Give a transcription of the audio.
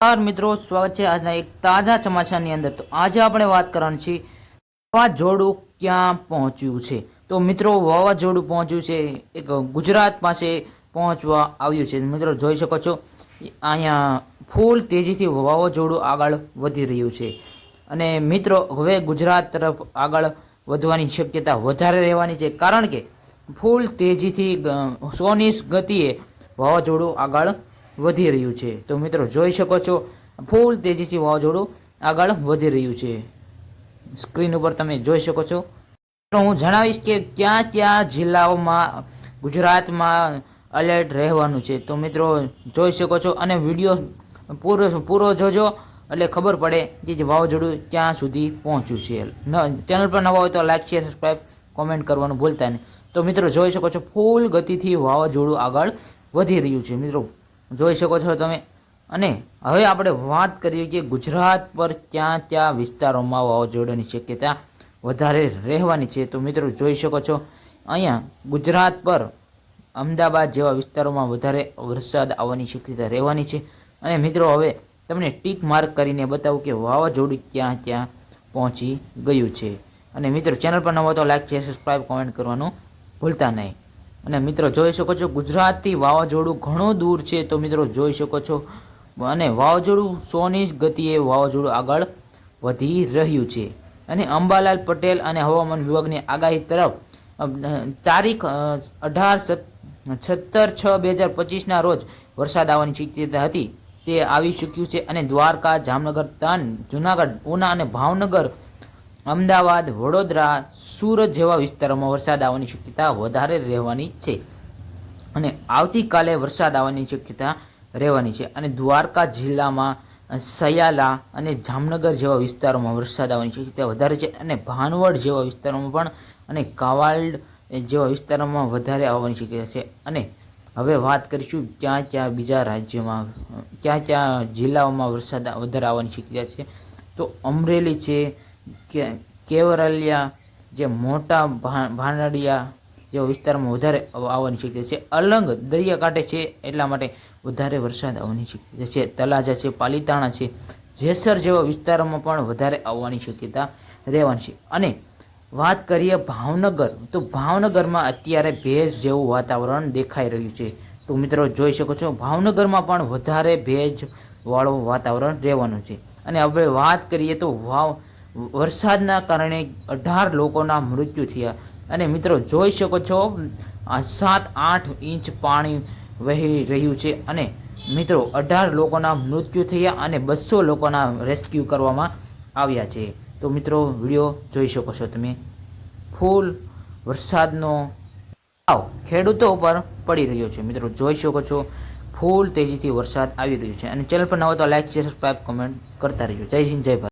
નમસ્કાર મિત્રો, સ્વાગત છે આજના એક તાજા સમાચારની અંદર. તો આજે આપણે વાત કરવાની છે, વાવાઝોડું ક્યાં પહોંચ્યું છે? તો મિત્રો, વાવાઝોડું પહોંચ્યું છે, એક ગુજરાત પાસે પહોંચવા આવ્યું છે. મિત્રો, જોઈ શકો છો, અહીંયા ફૂલ તેજીથી વાવાઝોડું આગળ વધી રહ્યું છે. અને મિત્રો, હવે ગુજરાત તરફ આગળ વધવાની શક્યતા વધારે રહેવાની છે, કારણ કે ફૂલ તેજીથી સોની ગતિએ વાવાઝોડું આગળ વધી રહ્યું છે. તો મિત્રો જોઈ શકો છો, ફૂલ તેજીથી વાવાઝોડું આગળ વધી રહ્યું છે. સ્ક્રીન ઉપર તમે જોઈ શકો છો. હું જણાવીશ કે ક્યાં ક્યાં જિલ્લાઓમાં ગુજરાતમાં અલર્ટ રહેવાનું છે. તો મિત્રો જોઈ શકો છો અને વીડિયો પૂરો પૂરો જોજો, એટલે ખબર પડે કે જે વાવાઝોડું ક્યાં સુધી પહોંચ્યું છે. ન, ચેનલ પર નવા હોય તો લાઈક શેર સબસ્ક્રાઈબ કોમેન્ટ કરવાનું ભૂલતા નહીં. તો મિત્રો જોઈ શકો છો, ફૂલ ગતિથી વાવાઝોડું આગળ વધી રહ્યું છે. મિત્રો જોઈ શકો છો તમે. અને હવે આપણે વાત કરીએ કે ગુજરાત પર ક્યાં ક્યાં વિસ્તારોમાં વાવાઝોડાની શક્યતા વધારે રહેવાની છે. તો મિત્રો જોઈ શકો છો, અહીંયા ગુજરાત પર અમદાવાદ જેવા વિસ્તારોમાં વધારે વરસાદ આવવાની શક્યતા રહેવાની છે. અને મિત્રો હવે તમને ટીક માર્ક કરીને બતાવું કે વાવાઝોડું ક્યાં ક્યાં પહોંચી ગયું છે. અને મિત્રો ચેનલ પર નવો તો લાઈક, શેર સબસ્ક્રાઈબ કોમેન્ટ કરવાનું ભૂલતા નહીં. અને મિત્રો જોઈ શકો છો ગુજરાતથી વાવાઝોડું ઘણું દૂર છે, તો મિત્રો જોઈ શકો છો. અને વાવાઝોડું સોની ગતિએ વાવાઝોડું આગળ વધી રહ્યું છે. અને અંબાલાલ પટેલ અને હવામાન વિભાગની આગાહી તરફ તારીખ અઢાર છત્તર છ બે હજાર પચીસના રોજ વરસાદ આવવાની શક્યતા હતી. તે આવી ચૂક્યું છે. અને દ્વારકા, જામનગર, તાન, જુનાગઢ, ઉના અને ભાવનગર અમદાવાદ, વડોદરા, સુરત જેવા વિસ્તારોમાં વરસાદ આવવાની શક્યતા વધારે રહેવાની છે. અને આવતીકાલે વરસાદ આવવાની શક્યતા રહેવાની છે. અને દ્વારકા જિલ્લામાં સયાલા અને જામનગર જેવા વિસ્તારોમાં વરસાદ આવવાની શક્યતા વધારે છે. અને ભાનવડ જેવા વિસ્તારોમાં પણ અને કાવાલ્ડ જેવા વિસ્તારોમાં વધારે આવવાની શક્યતા છે. અને હવે વાત કરીશું ક્યાં ક્યાં બીજા રાજ્યમાં ક્યાં ક્યાં જિલ્લાઓમાં વરસાદ વધારે આવવાની શક્યતા છે. તો અમરેલી છે કે કેવરલિયા જે મોટા ભા- ભાનડિયા જેવા વિસ્તારમાં વધારે આવવાની શક્યતા છે. અલંગ દરિયાકાંઠે છે એટલા માટે વધારે વરસાદ આવવાની શક્યતા છે. તલાજા છે, પાલીતાણા છે, જેસર જેવા વિસ્તારોમાં પણ વધારે આવવાની શક્યતા રહેવાની છે. અને વાત કરીએ ભાવનગર, તો ભાવનગરમાં અત્યારે ભેજ જેવું વાતાવરણ દેખાઈ રહ્યું છે. તો મિત્રો જોઈ શકો છો, ભાવનગરમાં પણ વધારે ભેજવાળું વાતાવરણ રહેવાનું છે. અને હવે વાત કરીએ તો વાવ વરસાદના કારણે અઢાર લોકોના મૃત્યુ થયા. અને મિત્રો, જોઈ શકો છો સાત આઠ ઇંચ પાણી વહી રહ્યું છે. અને મિત્રો, અઢાર લોકોના મૃત્યુ થયા અને બસો લોકોના રેસ્ક્યુ કરવામાં આવ્યા છે. તો મિત્રો, વીડિયો જોઈ શકો છો તમે. ફૂલ વરસાદનો ભાવ ખેડૂતો ઉપર પડી રહ્યો છે. મિત્રો, જોઈ શકો છો, ફૂલ તેજીથી વરસાદ આવી રહ્યો છે. અને ચેનલ પર ન તો લાઇક શેર સબસ્ક્રાઈબ કમેન્ટ કરતા રહેજો. જય હિન્દ, જય ભારત.